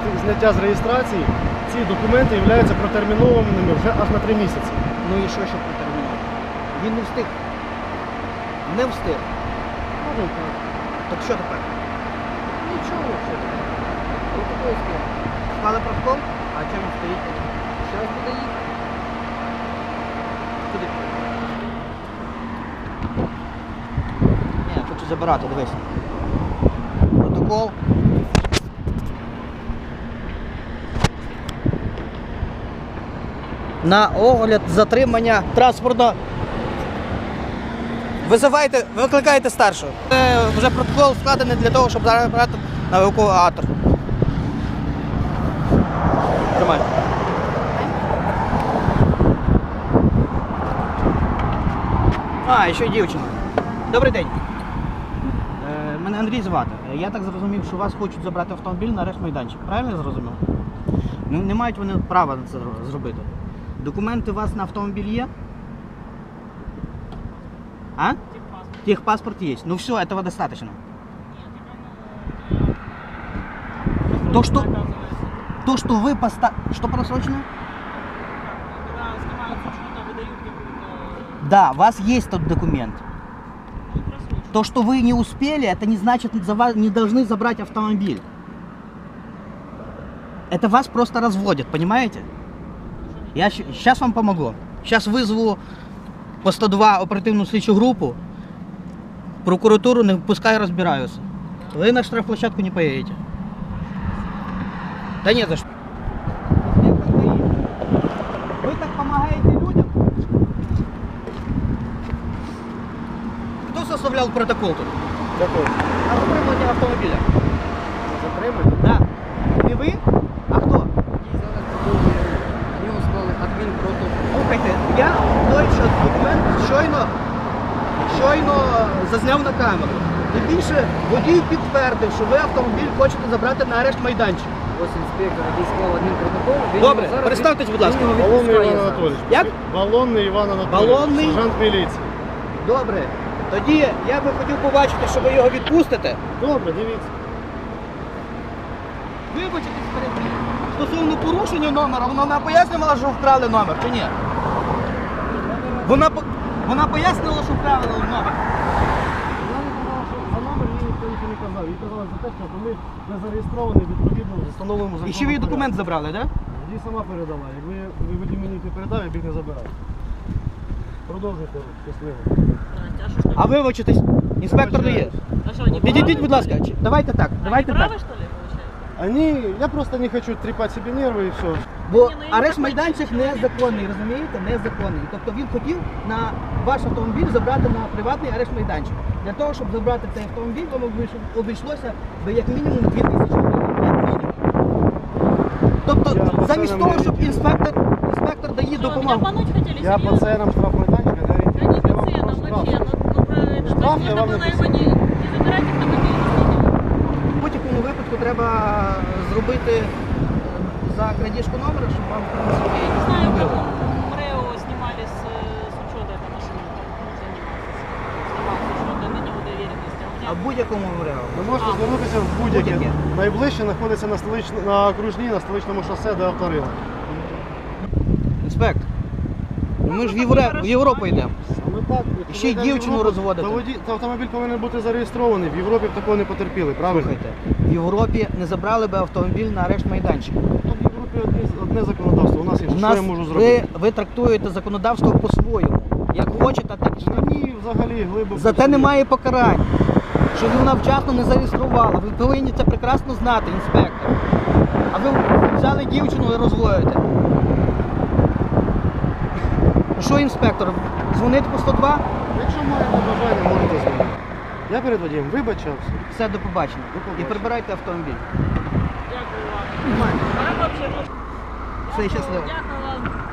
зняття з реєстрації, ці документи являються протермінованими вже аж на три місяці. Ну і що ще протермінувати? Він не встиг. Не встиг. Так що тепер? Нічого, що тепер? Протокол стоїть. Склали протокол? А він стоїть? Зараз буде їхати. Куди? Ні, хочу забирати, дивись. Протокол. На огляд затримання транспортного. Визивайте, викликайте старшого. Це вже протокол складений для того, щоб зараз брати на евакуатор. Тримай. А, ще дівчина. Добрий день. Е, мене Андрій звати. Я так зрозумів, що вас хочуть забрати автомобіль на арешт майданчик. Правильно я зрозумів? Ну, не мають вони права на це зробити. Документи у вас на автомобіль є? А? Техпаспорт есть. Ну все, этого достаточно. То, что, то, что вы поста... Что просрочено? Да, у вас есть тот документ. просрочку. То, что вы не успели, это не значит, за вас не должны забрать автомобиль. Это вас просто разводят, понимаете? Я сейчас вам помогу. Сейчас вызову по 102 оперативну слідчу групу. Прокуратуру не пускай разбираются. Вы на штрафплощадку не поедете. Да нет за что. Вы так помогаете людям? Кто составлял протокол тут? Дякую. На затримання автомобіля. Затримання. Да. Не ви? Зазняв на камеру. Тим більше водій підтвердив, що ви автомобіль хочете забрати на арешт майданчик. Ось інспектор, який склав адмінпротокол. він Добре, зараз представтесь, будь ласка. він його Балонний відпускає Іван зараз. Анатолійович. Як? Балонний Іван Анатолійович. Балонний? Сержант міліції. Добре. Тоді я би хотів побачити, що ви його відпустите. Добре, дивіться. Вибачитесь перед ним. Стосовно порушення номера, вона не пояснювала, що вкрали номер, чи ні? Вона, по- вона пояснила, що вкрали номер. Вона не казала, що за номер їй ніхто нічого не казав. Їй казали за те, що автомобіль не зареєстрований відповідно в встановленому законом. І ще ви їй документ забрали, так? Да? Їй сама передала. Якби ви водій мені не передав, я б їх не забирав. Продовжуйте щасливо. Настя, а что ж А вибачитесь, інспектор не є. А что, они Підійдіть, правы? будь ласка. Чи- Давайте так, Они давайте правы, так. что ли, получается? Они, я просто не хочу трепать себе нервы и все. Бо ну, арешт майданчик незаконний, розумієте? Незаконний. Тобто він хотів на ваш автомобіль забрати на приватний арешт майданчик. Для того, щоб забрати цей автомобіль, вам обійшлося би як мінімум 2 тисячі гривень. Тобто, Я замість того, щоб інспектор, інспектор дає допомогу. Я по ценам штрафмайданчика не Да не по ценам вообще. штраф. Ну, про это. Штраф я вам было его не, не забирать автомобиль. В будь-якому випадку треба зробити за крадіжку номера, щоб вам в принципі, Я не знаю, не как було. МРЭО снимали с, э, с учета этой машины, как он занимался. Снимал с учета недоверенности. А у меня А в будь-якому варіанті. Ви можете А, звернутися в будь-яке. будь-яке. Найближче знаходиться на, столич... на окружній, на столичному шосе до авторила. Інспектор. ну Ми ж в, Євро... в Європу йдемо. Саме так. І ще й Якщо дівчину Європа, розводите. Та, воді... та автомобіль повинен бути зареєстрований. В Європі б такого не потерпіли, правильно? Слухайте, в Європі не забрали би автомобіль на арешт майданчик. Європі одне, одне законодавство, у нас інше. У Що нас я можу зробити? ви трактуєте законодавство по-своєму. Як хочете, так і штрафуєте. Мені взагалі глибоко. Зате немає покарань. Що вона вчасно не зареєструвала. Ви повинні це прекрасно знати, інспектор. А ви взяли дівчину і розводите. Ну Що, інспектор, дзвонити по 102? Якщо маєте бажання, можете зробити. Я перед водієм вибачався. Все, до побачення. До побачення. І прибирайте автомобіль. Дякую вам. Все, щасливо. Дякую вам.